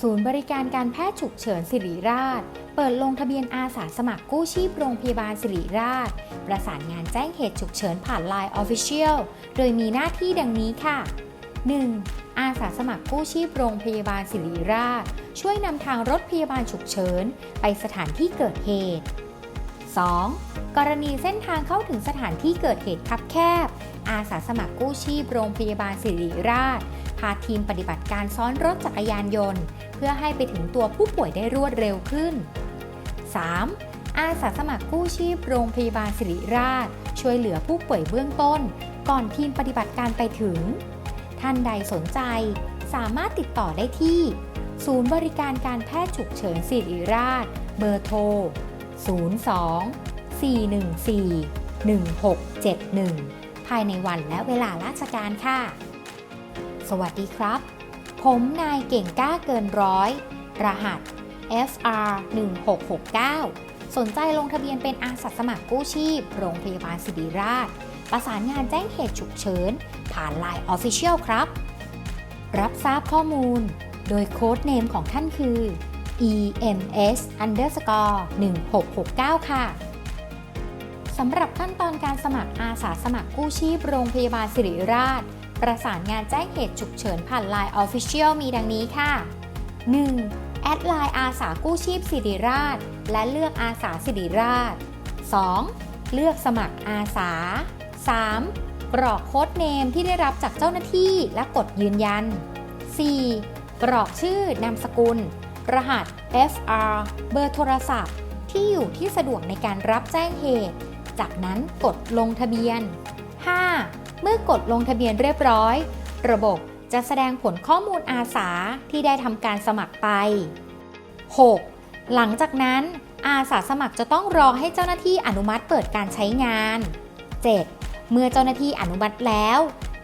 ศูนย์บริการการแพทย์ฉุกเฉินสิริราช เปิดลงทะเบียนอาสาสมัครกู้ชีพโรงพยาบาลสิริราช ประสานงานแจ้งเหตุฉุกเฉินผ่าน Line Official โดยมีหน้าที่ดังนี้ค่ะ 1. อาสาสมัครกู้ชีพโรงพยาบาลสิริราช ช่วยนำทางรถพยาบาลฉุกเฉิน ไปสถานที่เกิดเหตุ 2. กรณีเส้นทางเข้าถึงสถานที่เกิดเหตุคับแคบ อาสาสมัครกู้ชีพโรงพยาบาลสิริราช พาทีมปฏิบัติการซ้อนรถจักรยานยนต์ เพื่อให้ไปถึงตัวผู้ป่วยได้รวดเร็วขึ้น 3. อาสาสมัครกู้ชีพโรงพยาบาลสิริราช ช่วยเหลือผู้ป่วยเบื้องต้น ก่อนทีมปฏิบัติการไปถึง ท่านใดสนใจสามารถติดต่อได้ที่ ศูนย์บริการการแพทย์ฉุกเฉินสิริราช เบอร์โทร 02 414 1671 ภายในวันและเวลาราชการค่ะ สวัสดีครับ ผมนายเก่งกล้าเกินร้อย รหัส FR 1669 สนใจลงทะเบียนเป็นอาสาสมัครกู้ชีพ โรงพยาบาลศิริราช ประสานงานแจ้งเหตุฉุกเฉิน ผ่าน Line Official ครับ รับทราบข้อมูล โดยโค้ดเนมของท่านคือ EMS underscore 1669 ค่ะ สำหรับขั้นตอนการสมัครอาสาสมัครกู้ชีพโรงพยาบาลสิริราช ประสานงานแจ้งเหตุฉุกเฉินผ่าน Line Official มีดังนี้ค่ะ 1. แอดไลน์อาสากู้ชีพสิริราช และเลือกอาสาสิริราช 2. เลือกสมัครอาสา 3. กรอกโค้ดเนมที่ได้รับจากเจ้าหน้าที่และกดยืนยัน 4. กรอกชื่อนามสกุล รหัส FR เบอร์โทรศัพท์ ที่อยู่ที่สะดวกในการรับแจ้งเหตุ จากนั้นกดลงทะเบียน 5. เมื่อกดลงทะเบียนเรียบร้อย ระบบจะแสดงผลข้อมูลอาสาที่ได้ทำการสมัครไป 6. หลังจากนั้นอาสาสมัครจะต้องรอให้เจ้าหน้าที่อนุมัติเปิดการใช้งาน 7. เมื่อเจ้าหน้าที่อนุมัติแล้ว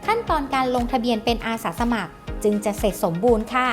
ขั้นตอนการลงทะเบียนเป็นอาสาสมัครจึงจะเสร็จสมบูรณ์ค่ะ